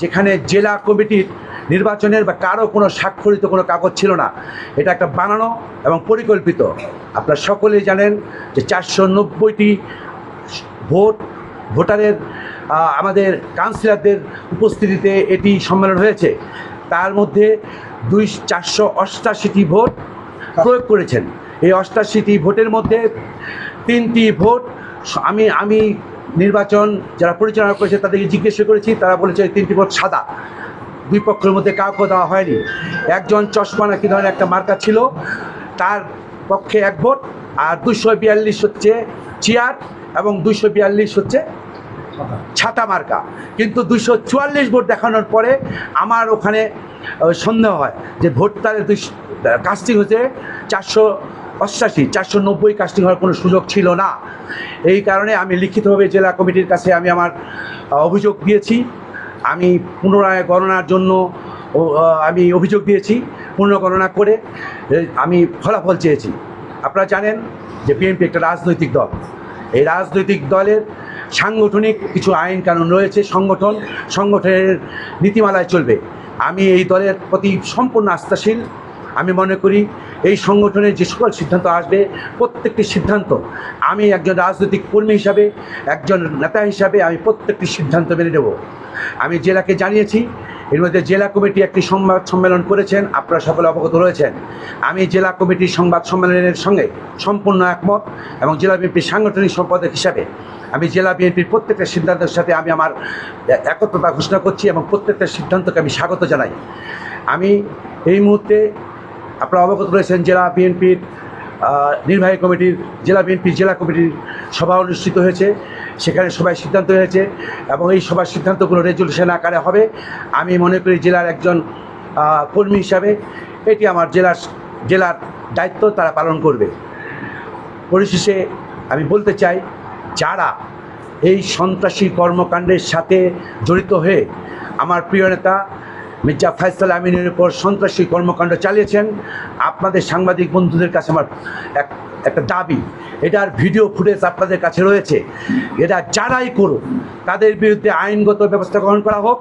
যেখানে জেলা কমিটির নির্বাচনের বা কারও কোনো স্বাক্ষরিত কোনো কাগজ ছিল না। এটা একটা বানানো এবং পরিকল্পিত। আপনারা সকলেই জানেন যে চারশো নব্বইটি ভোট, ভোটারের আমাদের কাউন্সিলরদের উপস্থিতিতে এটি সম্মেলন হয়েছে। তার মধ্যে দুই, চারশো অষ্টাশিটি ভোট প্রয়োগ করেছেন। এই অষ্টাশিটি ভোটের মধ্যে তিনটি ভোট আমি আমি নির্বাচন যারা পরিচালনা করেছে তাদেরকে জিজ্ঞেস করেছি, তারা বলেছে তিনটি ভোট সাদা। দুই পক্ষের মধ্যে কাউকে দেওয়া হয়নি। একজন চশমা নাকি ধরনের একটা মার্কা ছিল, তার পক্ষে এক ভোট, আর দুশো বিয়াল্লিশ হচ্ছে চেয়ার এবং দুশো বিয়াল্লিশ হচ্ছে ছাতা মার্কা। কিন্তু দুশো চুয়াল্লিশ ভোট দেখানোর পরে আমার ওখানে সন্দেহ হয় যে ভোট তাদের দুই কাস্টিং হচ্ছে চারশো অষ্টাশি চারশো নব্বই কাস্টিং হওয়ার কোনো সুযোগ ছিল না। এই কারণে আমি লিখিতভাবে জেলা কমিটির কাছে আমি আমার অভিযোগ দিয়েছি। আমি পুনরায় গণনার জন্য আমি অভিযোগ দিয়েছি, পুনর্গণনা করে আমি ফলাফল চেয়েছি। আপনারা জানেন যে বিএনপি একটা রাজনৈতিক দল। এই রাজনৈতিক দলের সাংগঠনিক কিছু আইন কানুন রয়েছে, সংগঠন, সংগঠনের নীতিমালায় চলবে। আমি এই দলের প্রতি সম্পূর্ণ আস্থাশীল। আমি মনে করি এই সংগঠনের যে সকল সিদ্ধান্ত আসবে, প্রত্যেকটি সিদ্ধান্ত আমি একজন রাজনৈতিক কর্মী হিসাবে, একজন নেতা হিসাবে আমি প্রত্যেকটি সিদ্ধান্ত মেনে নেব। আমি জেলাকে জানিয়েছি, এর মধ্যে জেলা কমিটি একটি সংবাদ সম্মেলন করেছেন, আপনারা সকলে অবগত রয়েছেন। আমি জেলা কমিটির সংবাদ সম্মেলনের সঙ্গে সম্পূর্ণ একমত এবং জেলা বিএনপির সাংগঠনিক সম্পাদক হিসাবে আমি জেলা বিএনপির প্রত্যেকটা সিদ্ধান্তের সাথে আমি আমার একত্রতা ঘোষণা করছি এবং প্রত্যেকটা সিদ্ধান্তকে আমি স্বাগত জানাই। আমি এই মুহূর্তে আপনারা অবগত রয়েছেন, জেলা বিএনপির নির্বাহী কমিটির, জেলা বিএনপির জেলা কমিটির সভা অনুষ্ঠিত হয়েছে। সেখানে সবাই সিদ্ধান্ত হয়েছে এবং এই সবার সিদ্ধান্তগুলো রেজলিউশন আকারে হবে। আমি মনে করি জেলার একজন কর্মী হিসাবে এটি আমার জেলার জেলার দায়িত্ব, তারা পালন করবে। পরিশেষে আমি বলতে চাই, যারা এই সন্ত্রাসী কর্মকাণ্ডের সাথে জড়িত হয়ে আমার প্রিয় নেতা মির্জা ফাইসাল আমিনের উপর সন্ত্রাসী কর্মকাণ্ড চালিয়েছেন। আপনাদের সাংবাদিক বন্ধুদের কাছে আমার এক একটা দাবি। এটার ভিডিও ফুটেজ আপনাদের কাছে রয়েছে। এটা যারাই করুক, তাদের বিরুদ্ধে আইনগত ব্যবস্থা গ্রহণ করা হোক।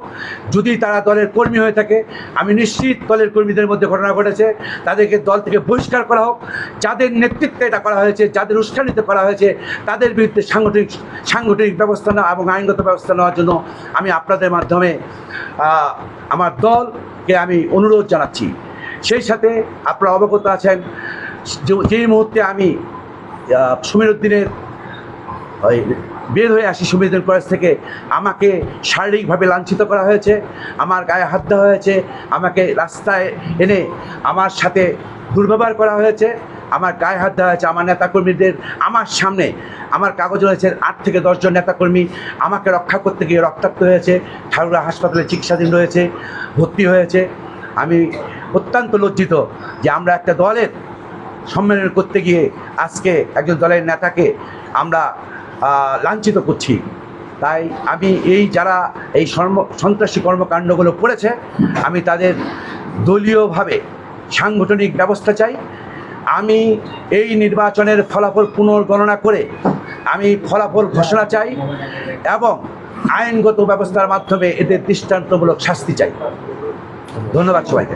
যদি তারা দলের কর্মী হয়ে থাকে, আমি নিশ্চিত দলের কর্মীদের মধ্যে ঘটনা ঘটেছে। তাদেরকে দল থেকে বহিষ্কার করা হোক। যাদের নেতৃত্বে এটা করা হয়েছে, যাদের উস্কানিত করা হয়েছে, তাদের বিরুদ্ধে সাংগঠনিক সাংগঠনিক ব্যবস্থা নেওয়া এবং আইনগত ব্যবস্থা নেওয়ার জন্য আমি আপনাদের মাধ্যমে আমার দলকে আমি অনুরোধ জানাচ্ছি। সেই সাথে আপনারা অবগত আছেন যেই মুহূর্তে আমি সমীর উদ্দিনের ওই, বের হয়ে আসি সুবিধান কলেজ থেকে, আমাকে শারীরিকভাবে লাঞ্ছিত করা হয়েছে, আমার গায়ে হাত দেওয়া হয়েছে, আমাকে রাস্তায় এনে আমার সাথে দুর্ব্যবহার করা হয়েছে, আমার গায়ে হাত দেওয়া হয়েছে, আমার নেতাকর্মীদের, আমার সামনে আমার কাগজ রয়েছে, আট থেকে দশজন নেতাকর্মী আমাকে রক্ষা করতে গিয়ে রক্তাক্ত হয়েছে ঠাকুরা হাসপাতালে চিকিৎসাধীন রয়েছে, ভর্তি হয়েছে। আমি অত্যন্ত লজ্জিত যে আমরা একটা দলের সম্মেলন করতে গিয়ে আজকে একজন দলের নেতাকে আমরা লাঞ্ছিত করছি। তাই আমি এই যারা এই সন্ত্রাসী কর্মকাণ্ডগুলো করেছে, আমি তাদের দলীয়ভাবে সাংগঠনিক ব্যবস্থা চাই। আমি এই নির্বাচনের ফলাফল পুনর্গণনা করে আমি ফলাফল ঘোষণা চাই এবং আইনগত ব্যবস্থার মাধ্যমে এদের দৃষ্টান্তমূলক শাস্তি চাই। ধন্যবাদ সবাইকে।